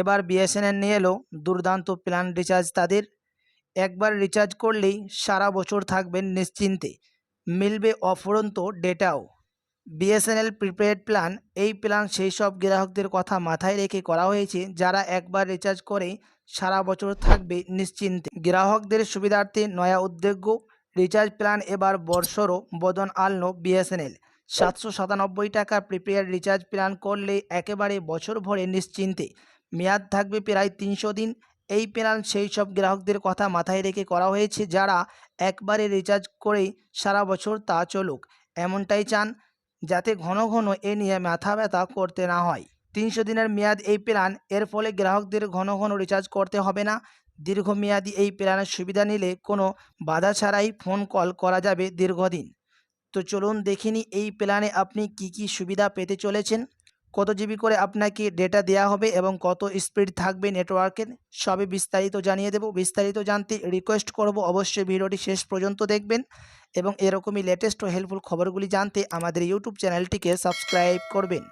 এবার বিএসএনএল নিয়ে এলো দুর্দান্ত প্ল্যান রিচার্জ তাদের। একবার রিচার্জ করলেই সারা বছর থাকবেন নিশ্চিন্তে। মিলবে অফুরন্ত ডেটাও বিএসএনএল প্রিপেড প্ল্যান এই প্ল্যান সেই সব গ্রাহকদের কথা মাথায় রেখে করা হয়েছে, যারা একবার রিচার্জ করে সারা বছর থাকবে নিশ্চিন্তে। গ্রাহকদের সুবিধার্থে নয়া উদ্যোগ রিচার্জ প্ল্যান এবার বর্ষরও বদন আনলো বিএসএনএল। সাতশো সাতানব্বই টাকা প্রিপেড রিচার্জ প্ল্যান করলে একেবারে বছর ভরে নিশ্চিন্তে। মেয়াদ থাকবে প্রায় তিনশো দিন। এই প্ল্যান সেই সব গ্রাহকদের কথা মাথায় রেখে করা হয়েছে যারা একবারে রিচার্জ করেই সারা বছর তা চলুক। এমনটাই চান যাতে ঘন ঘন এ নিয়ে মাথা ব্যথা করতে না হয়। তিনশো দিনের মেয়াদ এই প্ল্যান, এর ফলে গ্রাহকদের ঘন ঘন রিচার্জ করতে হবে না। দীর্ঘমেয়াদী এই প্ল্যানের সুবিধা নিলে কোনো বাধা ছাড়াই ফোন কল করা যাবে দীর্ঘদিন। তো চলুন দেখিনি এই প্ল্যানে আপনি কি কি সুবিধা পেতে চলেছেন। কত জিবি করে আপনাকে ডেটা দেওয়া হবে এবং কত স্পিড থাকবে নেটওয়ার্কের সবই বিস্তারিত জানিয়ে দেব। বিস্তারিত জানতে রিকোয়েস্ট করব অবশ্যই ভিডিওটি শেষ পর্যন্ত দেখবেন এবং এরকমই লেটেস্ট ও হেল্পফুল খবরগুলি জানতে আমাদের ইউটিউব চ্যানেলটিকে সাবস্ক্রাইব করবেন।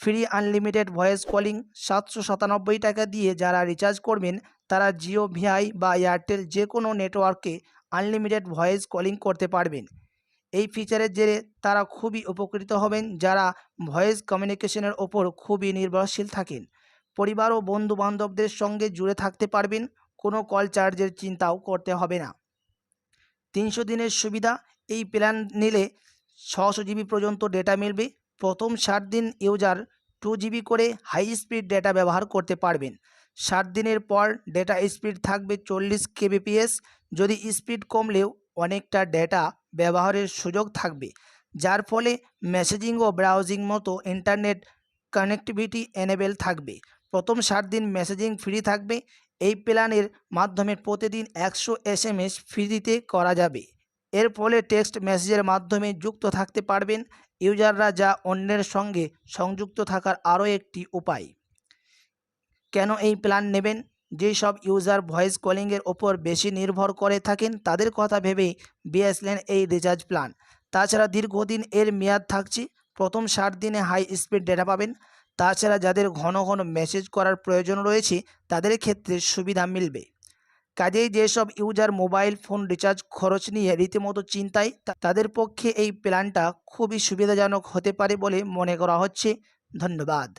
ফ্রি আনলিমিটেড ভয়েস কলিং সাতশো সাতানব্বই টাকা দিয়ে যারা রিচার্জ করবেন, তারা জিও ভিআই বা এয়ারটেল যে কোনো নেটওয়ার্কে আনলিমিটেড ভয়েস কলিং করতে পারবেন। এই ফিচারের জেরে তারা খুবই উপকৃত হবেন যারা ভয়েস কমিউনিকেশনের ওপর খুবই নির্ভরশীল থাকেন। পরিবার ও বন্ধু বান্ধবদের সঙ্গে জুড়ে থাকতে পারবেন, কোনো কল চার্জের চিন্তাও করতে হবে না। তিনশো দিনের সুবিধা, এই প্ল্যান নিলে ছশো জিবি পর্যন্ত ডেটা মিলবে। প্রথম ষাট দিন ইউজার টু জিবি করে হাই স্পিড ডেটা ব্যবহার করতে পারবেন। ষাট দিনের পর ডেটা স্পিড থাকবে চল্লিশ কেবিপিএস যদি স্পিড কমলেও অনেকটা ডেটা ব্যবহারের সুযোগ থাকবে। যার ফলে মেসেজিং ও ব্রাউজিং মতো ইন্টারনেট কানেক্টিভিটি এনেবেল থাকবে। প্রথম ষাট দিন মেসেজিং ফ্রি থাকবে। এই প্ল্যানের মাধ্যমে প্রতিদিন একশো এস এম এস ফ্রিতে করা যাবে। এর ফলে টেক্সট মেসেজের মাধ্যমে যুক্ত থাকতে পারবেন। ইউজাররা যা অন্যের সঙ্গে সংযুক্ত থাকার আরও একটি উপায়। কেন এই প্ল্যান নেবেন? যেই সব ইউজার ভয়েস কলিংয়ের ওপর বেশি নির্ভর করে থাকেন, তাদের কথা ভেবেই বিএসএনএল এই রিচার্জ প্ল্যান তাছাড়া দীর্ঘদিন এর মেয়াদ থাকছে, প্রথম ষাট দিনে হাই স্পিড ডেটা পাবেন। তাছাড়া যাদের ঘন ঘন মেসেজ করার প্রয়োজন রয়েছে, তাদের ক্ষেত্রে সুবিধা মিলবে। কাজেই যেসব ইউজার মোবাইল ফোন রিচার্জ খরচ নিয়ে রীতিমতো চিন্তায় তাদের পক্ষে এই প্ল্যানটা খুবই সুবিধাজনক হতে পারে বলে মনে করা হচ্ছে। ধন্যবাদ।